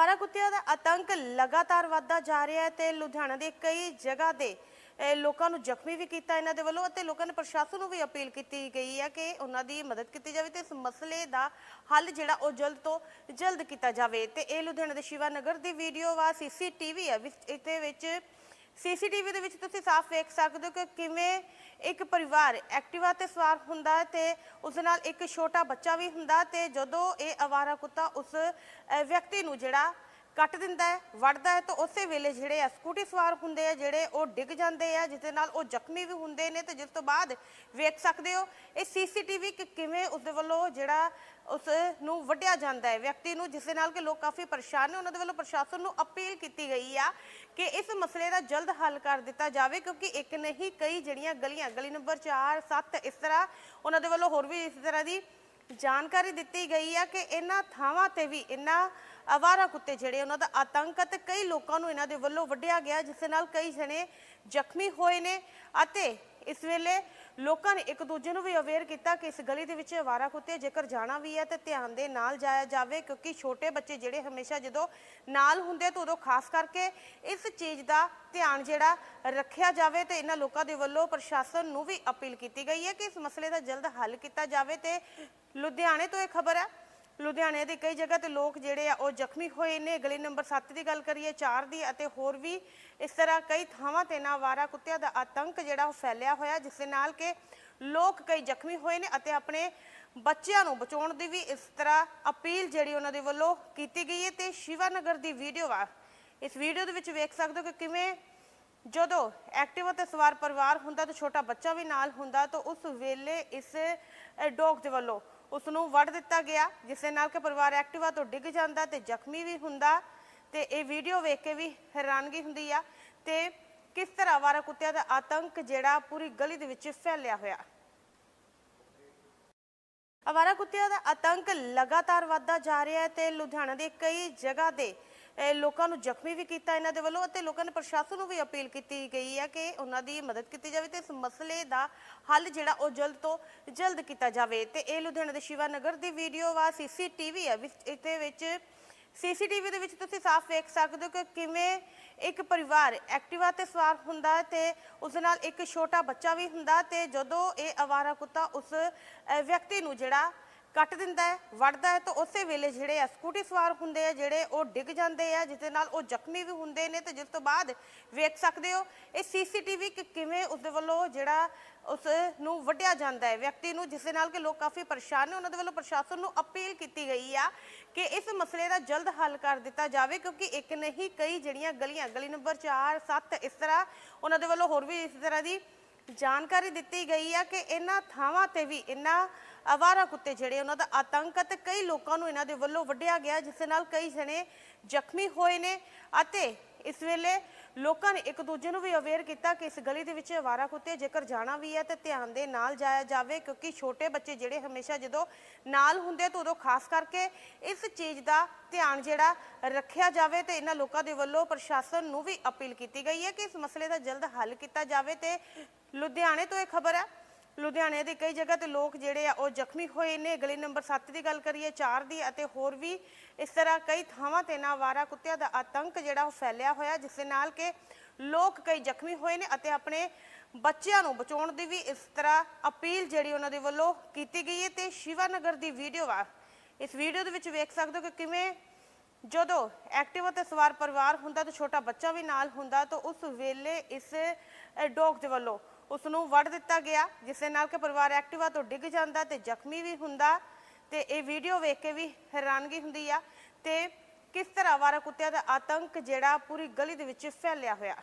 ਅਵਾਰਾ ਕੁੱਤਿਆਂ ਦਾ ਆਤੰਕ ਲਗਾਤਾਰ ਵੱਧਦਾ ਜਾ ਰਿਹਾ ਹੈ ਤੇ ਲੁਧਿਆਣਾ ਦੇ ਕਈ ਜਗ੍ਹਾ ਦੇ ਲੋਕਾਂ ਨੂੰ ਜ਼ਖਮੀ ਵੀ ਕੀਤਾ ਇਹਨਾਂ ਦੇ ਵੱਲੋਂ ਅਤੇ ਲੋਕਾਂ ਨੇ ਪ੍ਰਸ਼ਾਸਨ ਨੂੰ ਵੀ ਅਪੀਲ ਕੀਤੀ ਗਈ ਹੈ ਕਿ ਉਹਨਾਂ ਦੀ ਮਦਦ ਕੀਤੀ ਜਾਵੇ ਤੇ ਇਸ ਮਸਲੇ ਦਾ ਹੱਲ ਜਿਹੜਾ ਉਹ ਜਲਦ ਤੋਂ ਜਲਦ ਕੀਤਾ ਜਾਵੇ। ਤੇ ਇਹ ਲੁਧਿਆਣਾ ਦੇ ਸ਼ਿਵਾ ਨਗਰ ਦੀ ਵੀਡੀਓ ਵਾ, ਸੀਸੀਟੀਵੀ ਹੈ, ਵਿੱਚ ਇਹਦੇ ਵਿੱਚ ਸੀਸੀਟੀਵੀ ਦੇ ਵਿੱਚ ਤੁਸੀਂ ਸਾਫ਼ ਵੇਖ ਸਕਦੇ ਹੋ ਕਿ ਕਿਵੇਂ ਇੱਕ ਪਰਿਵਾਰ ਐਕਟਿਵਾ ਤੇ ਸਵਾਰ ਹੁੰਦਾ ਹੈ ਤੇ ਉਸ ਨਾਲ ਇੱਕ ਛੋਟਾ ਬੱਚਾ ਵੀ ਹੁੰਦਾ ਤੇ ਜਦੋਂ ਇਹ ਅਵਾਰਾ ਕੁੱਤਾ ਉਸ ਵਿਅਕਤੀ ਨੂੰ ਜਿਹੜਾ ਕੱਟ ਦਿੰਦਾ ਹੈ ਵੜਦਾ ਹੈ, ਤਾਂ ਉਸੇ ਵੇਲੇ ਜਿਹੜੇ ਆ ਸਕੂਟੀ ਸਵਾਰ ਹੁੰਦੇ ਆ, ਜਿਹੜੇ ਉਹ ਡਿੱਗ ਜਾਂਦੇ ਆ ਜਿਸ ਦੇ ਨਾਲ ਉਹ ਜ਼ਖਮੀ ਵੀ ਹੁੰਦੇ ਨੇ ਤੇ ਜਿਸ ਤੋਂ ਬਾਅਦ ਵੇਖ ਸਕਦੇ ਹੋ, ਇਹ ਸੀਸੀਟੀਵੀ ਕਿ ਕਿਵੇਂ ਉਸ ਦੇ ਵੱਲੋਂ ਜਿਹੜਾ ਉਸ ਨੂੰ ਵੱਢਿਆ ਜਾਂਦਾ ਹੈ। ਵਿਅਕਤੀ ਨੂੰ ਜਿਸ ਦੇ ਨਾਲ ਕਿ ਲੋਕ ਕਾਫੀ ਪਰੇਸ਼ਾਨ ਨੇ, ਉਹਨਾਂ ਦੇ ਵੱਲੋਂ ਪ੍ਰਸ਼ਾਸਨ ਨੂੰ ਅਪੀਲ ਕੀਤੀ ਗਈ ਆ ਕਿ ਇਸ ਮਸਲੇ ਦਾ ਜਲਦ ਹੱਲ ਕਰ ਦਿੱਤਾ ਜਾਵੇ, ਕਿਉਂਕਿ ਇੱਕ ਨਹੀਂ, ਕਈ ਜਿਹੜੀਆਂ ਗਲੀਆਂ, ਗਲੀ ਨੰਬਰ 4 7 ਇਸ ਤਰ੍ਹਾਂ ਉਹਨਾਂ ਦੇ ਵੱਲੋਂ ਹੋਰ ਵੀ ਇਸ ਤਰ੍ਹਾਂ ਦੀ ਜਾਣਕਾਰੀ ਦਿੱਤੀ ਗਈ ਹੈ ਕਿ ਇਹਨਾਂ ਥਾਵਾਂ ਤੇ ਵੀ ਇਹਨਾਂ ਅਵਾਰਾ ਕੁੱਤੇ ਜਿਹੜੇ ਉਹਨਾਂ ਦਾ ਆਤੰਕ ਅਤੇ ਕਈ ਲੋਕਾਂ ਨੂੰ ਇਹਨਾਂ ਦੇ ਵੱਲੋਂ ਵੱਢਿਆ ਗਿਆ, ਜਿਸ ਨਾਲ ਕਈ ਜਣੇ ਜ਼ਖਮੀ ਹੋਏ ਨੇ ਅਤੇ ਇਸ ਵੇਲੇ ਲੋਕਾਂ ਨੇ ਇੱਕ ਦੂਜੇ ਨੂੰ ਵੀ ਅਵੇਅਰ ਕੀਤਾ ਕਿ ਇਸ ਗਲੀ ਦੇ ਵਿੱਚ ਅਵਾਰਾ ਕੁੱਤੇ ਜੇਕਰ ਜਾਣਾ ਵੀ ਹੈ ਤੇ ਧਿਆਨ ਦੇ ਨਾਲ ਜਾਇਆ ਜਾਵੇ, ਕਿਉਂਕਿ ਛੋਟੇ ਬੱਚੇ ਜਿਹੜੇ ਹਮੇਸ਼ਾ ਜਦੋਂ ਨਾਲ ਹੁੰਦੇ ਤਾਂ ਉਦੋਂ ਖਾਸ ਕਰਕੇ ਇਸ ਚੀਜ਼ ਦਾ ਧਿਆਨ ਜਿਹੜਾ ਰੱਖਿਆ ਜਾਵੇ ਤੇ ਇਹਨਾਂ ਲੋਕਾਂ ਦੇ ਵੱਲੋਂ ਪ੍ਰਸ਼ਾਸਨ ਨੂੰ ਵੀ ਅਪੀਲ ਕੀਤੀ ਗਈ ਹੈ ਕਿ ਇਸ ਮਸਲੇ ਦਾ ਜਲਦ ਹੱਲ ਕੀਤਾ ਜਾਵੇ ਤੇ ਲੁਧਿਆਣੇ ਤੋਂ ਇਹ ਖਬਰ ਹੈ। ਲੁਧਿਆਣੇ ਦੇ ਕਈ ਜਗ੍ਹਾ ਤੇ ਲੋਕ ਜਿਹੜੇ ਆ, ਉਹ ਜ਼ਖਮੀ ਹੋਏ ਨੇ। ਗਲੀ ਨੰਬਰ 7 ਦੀ ਗੱਲ ਕਰੀਏ 4 ਦੀ ਅਤੇ ਹੋਰ ਵੀ। ਇਸ ਤਰ੍ਹਾਂ ਕਈ ਥਾਵਾਂ ਤੇ ਨਾ ਵਾਰਾ ਕੁੱਤਿਆਂ ਦਾ ਆਤੰਕ ਜਿਹੜਾ ਉਹ ਫੈਲਿਆ ਹੋਇਆ, ਜਿਸ ਦੇ ਨਾਲ ਕਿ ਲੋਕ ਕਈ ਜ਼ਖਮੀ ਹੋਏ ਨੇ ਅਤੇ ਆਪਣੇ ਬੱਚਿਆਂ ਨੂੰ ਬਚਾਉਣ ਦੀ ਵੀ ਇਸ ਤਰ੍ਹਾਂ ਅਪੀਲ ਜਿਹੜੀ ਉਹਨਾਂ ਦੇ ਵੱਲੋਂ ਕੀਤੀ ਗਈ ਹੈ। ਤੇ ਸ਼ਿਵਾਨਗਰ ਦੀ ਵੀਡੀਓ ਆ। ਇਸ ਵੀਡੀਓ ਦੇ ਵਿੱਚ ਵੇਖ ਸਕਦੇ ਹੋ ਕਿ ਕਿਵੇਂ ਜਦੋਂ ਐਕਟਿਵਾ ਤੇ ਸਵਾਰ ਪਰਿਵਾਰ ਹੁੰਦਾ ਤੇ ਛੋਟਾ ਬੱਚਾ ਵੀ ਨਾਲ ਹੁੰਦਾ, ਤਾਂ ਉਸ ਵੇਲੇ ਇਸ ਡੌਗ ਦੇ ਵੱਲੋਂ ਉਸ ਨੂੰ ਵੜ ਦਿੱਤਾ ਗਿਆ, ਜਿਸ ਦੇ ਨਾਲ ਕਿ ਪਰਿਵਾਰ ਐਕਟਿਵਾ ਤੋਂ ਡਿੱਗ ਜਾਂਦਾ ਤੇ ਜ਼ਖਮੀ ਵੀ ਹੁੰਦਾ ਤੇ ਇਹ ਵੀਡੀਓ ਵੇਖ ਕੇ ਵੀ ਹੈਰਾਨਗੀ ਹੁੰਦੀ ਆ ਤੇ ਕਿਸ ਤਰ੍ਹਾਂ ਆਵਾਰਾ ਕੁੱਤਿਆਂ ਦਾ ਆਤੰਕ ਜਿਹੜਾ ਪੂਰੀ ਗਲੀ ਦੇ ਵਿੱਚ ਫੈਲਿਆ ਹੋਇਆ। ਅਵਾਰਾ ਕੁੱਤਿਆਂ ਦਾ ਆਤੰਕ ਲਗਾਤਾਰ ਵੱਧਦਾ ਜਾ ਰਿਹਾ ਹੈ ਤੇ ਲੁਧਿਆਣਾ ਦੇ ਕਈ ਜਗ੍ਹਾ ਦੇ ਲੋਕਾਂ ਨੂੰ ਜ਼ਖਮੀ ਵੀ ਕੀਤਾ ਇਹਨਾਂ ਦੇ ਵੱਲੋਂ ਅਤੇ ਲੋਕਾਂ ਨੇ ਪ੍ਰਸ਼ਾਸਨ ਨੂੰ ਵੀ ਅਪੀਲ ਕੀਤੀ ਗਈ ਹੈ ਕਿ ਉਹਨਾਂ ਦੀ ਮਦਦ ਕੀਤੀ ਜਾਵੇ ਤੇ ਇਸ ਮਸਲੇ ਦਾ ਹੱਲ ਜਿਹੜਾ ਉਹ ਜਲਦ ਤੋਂ ਜਲਦ ਕੀਤਾ ਜਾਵੇ। ਤੇ ਇਹ ਲੁਧਿਆਣਾ ਦੇ ਸ਼ਿਵਾ ਨਗਰ ਦੀ ਵੀਡੀਓ ਵਾ, ਸੀਸੀਟੀਵੀ ਹੈ, ਵਿੱਚ ਇਹਦੇ ਵਿੱਚ ਸੀਸੀਟੀਵੀ ਦੇ ਵਿੱਚ ਤੁਸੀਂ ਸਾਫ਼ ਵੇਖ ਸਕਦੇ ਹੋ ਕਿ ਕਿਵੇਂ ਇੱਕ ਪਰਿਵਾਰ ਐਕਟਿਵਾ ਤੇ ਸਵਾਰ ਹੁੰਦਾ ਹੈ ਤੇ ਉਸ ਨਾਲ ਇੱਕ ਛੋਟਾ ਬੱਚਾ ਵੀ ਹੁੰਦਾ ਤੇ ਜਦੋਂ ਇਹ ਅਵਾਰਾ ਕੁੱਤਾ ਉਸ ਵਿਅਕਤੀ ਨੂੰ ਜਿਹੜਾ ਕੱਟ ਦਿੰਦਾ ਹੈ ਵੜਦਾ ਹੈ, ਤਾਂ ਉਸੇ ਵੇਲੇ ਜਿਹੜੇ ਆ ਸਕੂਟੀ ਸਵਾਰ ਹੁੰਦੇ ਆ, ਜਿਹੜੇ ਉਹ ਡਿੱਗ ਜਾਂਦੇ ਆ ਜਿਸ ਦੇ ਨਾਲ ਉਹ ਜ਼ਖਮੀ ਵੀ ਹੁੰਦੇ ਨੇ ਤੇ ਜਿਸ ਤੋਂ ਬਾਅਦ ਵੇਖ ਸਕਦੇ ਹੋ, ਇਹ ਸੀਸੀਟੀਵੀ ਕਿ ਕਿਵੇਂ ਉਸ ਦੇ ਵੱਲੋਂ ਜਿਹੜਾ ਉਸ ਨੂੰ ਵੱਢਿਆ ਜਾਂਦਾ ਹੈ। ਵਿਅਕਤੀ ਨੂੰ ਜਿਸ ਦੇ ਨਾਲ ਕਿ ਲੋਕ ਕਾਫੀ ਪਰੇਸ਼ਾਨ ਨੇ, ਉਹਨਾਂ ਦੇ ਵੱਲੋਂ ਪ੍ਰਸ਼ਾਸਨ ਨੂੰ ਅਪੀਲ ਕੀਤੀ ਗਈ ਆ ਕਿ ਇਸ ਮਸਲੇ ਦਾ ਜਲਦ ਹੱਲ ਕਰ ਦਿੱਤਾ ਜਾਵੇ, ਕਿਉਂਕਿ ਇੱਕ ਨਹੀਂ ਕਈ ਜਿਹੜੀਆਂ ਗਲੀਆਂ, ਗਲੀ ਨੰਬਰ 4 7 ਇਸ ਤਰ੍ਹਾਂ ਉਹਨਾਂ ਦੇ ਵੱਲੋਂ ਹੋਰ ਵੀ ਇਸ ਤਰ੍ਹਾਂ ਦੀ ਜਾਣਕਾਰੀ ਦਿੱਤੀ ਗਈ ਆ ਕਿ ਇਹਨਾਂ ਥਾਵਾਂ ਤੇ ਵੀ ਇਹਨਾਂ ਅਵਾਰਾ ਕੁੱਤੇ ਜਿਹੜੇ ਉਹਨਾਂ ਦਾ ਆਤੰਕ ਅਤੇ ਕਈ ਲੋਕਾਂ ਨੂੰ ਇਹਨਾਂ ਦੇ ਵੱਲੋਂ ਵੱਢਿਆ ਗਿਆ, ਜਿਸ ਨਾਲ ਕਈ ਜਣੇ ਜ਼ਖਮੀ ਹੋਏ ਨੇ ਅਤੇ ਇਸ ਵੇਲੇ ਲੋਕਾਂ ਨੇ ਇੱਕ ਦੂਜੇ ਨੂੰ ਵੀ ਅਵੇਅਰ ਕੀਤਾ ਕਿ ਇਸ ਗਲੀ ਦੇ ਵਿੱਚ ਅਵਾਰਾ ਕੁੱਤੇ ਜੇਕਰ ਜਾਣਾ ਵੀ ਹੈ ਤਾਂ ਧਿਆਨ ਦੇ ਨਾਲ ਜਾਇਆ ਜਾਵੇ, ਕਿਉਂਕਿ ਛੋਟੇ ਬੱਚੇ ਜਿਹੜੇ ਹਮੇਸ਼ਾ ਜਦੋਂ ਨਾਲ ਹੁੰਦੇ ਤਾਂ ਉਦੋਂ ਖਾਸ ਕਰਕੇ ਇਸ ਚੀਜ਼ ਦਾ ਧਿਆਨ ਜਿਹੜਾ ਰੱਖਿਆ ਜਾਵੇ ਤੇ ਇਹਨਾਂ ਲੋਕਾਂ ਦੇ ਵੱਲੋਂ ਪ੍ਰਸ਼ਾਸਨ ਨੂੰ ਵੀ ਅਪੀਲ ਕੀਤੀ ਗਈ ਹੈ ਕਿ ਇਸ ਮਸਲੇ ਦਾ ਜਲਦ ਹੱਲ ਕੀਤਾ ਜਾਵੇ ਤੇ ਲੁਧਿਆਣੇ ਤੋਂ ਇਹ ਖਬਰ ਹੈ। ਲੁਧਿਆਣੇ ਦੇ ਕਈ ਜਗ੍ਹਾ ਤੇ ਲੋਕ ਜਿਹੜੇ ਆ, ਉਹ ਜ਼ਖਮੀ ਹੋਏ ਨੇ। ਗਲੀ ਨੰਬਰ 7 ਦੀ ਗੱਲ ਕਰੀਏ 4 ਦੀ ਅਤੇ ਹੋਰ ਵੀ ਇਸ ਤਰ੍ਹਾਂ ਕਈ ਥਾਵਾਂ ਤੇ ਨਾ ਵਾਰਾ ਕੁੱਤਿਆਂ ਦਾ ਆਤੰਕ ਜਿਹੜਾ ਉਹ ਫੈਲਿਆ ਹੋਇਆ, ਜਿਸ ਦੇ ਨਾਲ ਕਿ ਲੋਕ ਕਈ ਜ਼ਖਮੀ ਹੋਏ ਨੇ ਅਤੇ ਆਪਣੇ ਬੱਚਿਆਂ ਨੂੰ ਬਚਾਉਣ ਦੀ ਵੀ ਇਸ ਤਰ੍ਹਾਂ ਅਪੀਲ ਜਿਹੜੀ ਉਹਨਾਂ ਦੇ ਵੱਲੋਂ ਕੀਤੀ ਗਈ ਹੈ। ਤੇ ਸ਼ਿਵਾਨਗਰ ਦੀ ਵੀਡੀਓ ਆ, ਇਸ ਵੀਡੀਓ ਦੇ ਵਿੱਚ ਵੇਖ ਸਕਦੇ ਹੋ ਕਿ ਕਿਵੇਂ ਜਦੋਂ ਐਕਟਿਵਾ ਤੇ ਸਵਾਰ ਪਰਿਵਾਰ ਹੁੰਦਾ ਤਾਂ ਛੋਟਾ ਬੱਚਾ ਵੀ ਨਾਲ ਹੁੰਦਾ, ਤਾਂ ਉਸ ਵੇਲੇ ਇਸ ਡੌਗ ਦੇ ਵੱਲੋਂ ਉਸ ਨੂੰ ਵੜ ਦਿੱਤਾ ਗਿਆ ਜਿਸ ਦੇ ਨਾਲ ਕਿ ਪਰਿਵਾਰ ਐਕਟਿਵਾ ਤੋਂ ਡਿੱਗ ਜਾਂਦਾ ਤੇ ਜ਼ਖਮੀ ਵੀ ਹੁੰਦਾ ਤੇ ਇਹ ਵੀਡੀਓ ਵੇਖ ਕੇ ਵੀ ਹੈਰਾਨਗੀ ਹੁੰਦੀ ਆ ਤੇ ਕਿਸ ਤਰ੍ਹਾਂ ਵਾਰਾ ਕੁੱਤਿਆਂ ਦਾ ਆਤੰਕ ਜਿਹੜਾ ਪੂਰੀ ਗਲੀ ਦੇ ਵਿੱਚ ਫੈਲਿਆ ਹੋਇਆ।